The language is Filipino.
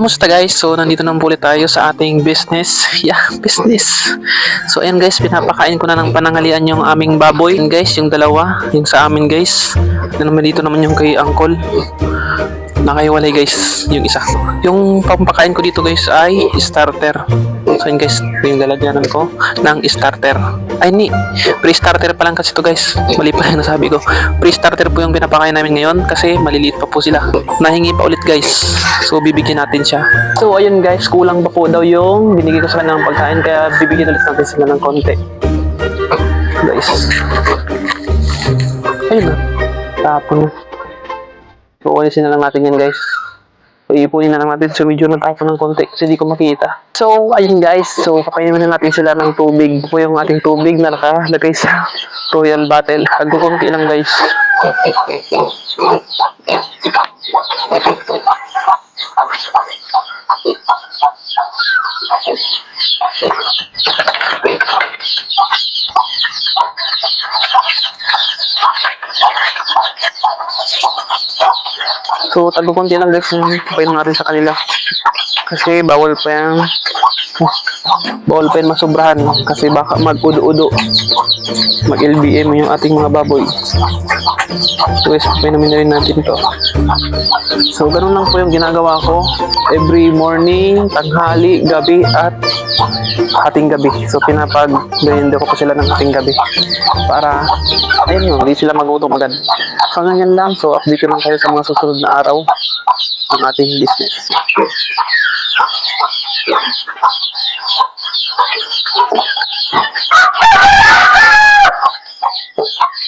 kamusta guys? So, nandito po ulit tayo sa ating business. Yeah, business. So, ayan guys, pinapakain ko na ng panangalian yung aming baboy. Ayan guys, yung dalawa, yung sa amin guys. Yan naman dito naman yung kay uncle. Nakaiwalay guys, yung isa. Yung pampakain ko dito guys ay starter. So yun guys, yung lalagyanan ko ng starter. Ay ni, pre-starter pa lang kasi to guys. Mali pa yung nasabi ko. Pre-starter po yung pinapakain namin ngayon kasi maliliit pa po sila. Nahingi pa ulit guys. So bibigyan natin siya. So ayun guys, kulang pa po daw yung binigay ko sa kanila ng pagkain kaya bibigyan ulit natin sila ng konti. Guys. Ayun na. Tapon na. So, ulisin na lang natin yan, guys. So, ipunin na lang natin. So, medyo natapo ng konti kasi di ko makita. So, ayun guys. So, kapainin na natin sila ng tubig. Ito yung ating tubig na nakalagay sa royal bottle. Agkukunti lang, guys. So, tagkukunti lang, guys. Yung kapainin natin sa kanila. Kasi bawal pa yung pa yung masobrahan kasi baka mag-udo-udo mag-LBM yung ating mga baboy. So guys painumin na rin natin to. So ganun lang po yung ginagawa ko. Every morning, tanghali, gabi at hating gabi. So pinapag ko po sila ng hating gabi. Para ayun yun, hindi sila magutom agad. So ganyan lang. So update ko lang kayo sa mga susunod na araw ng ating business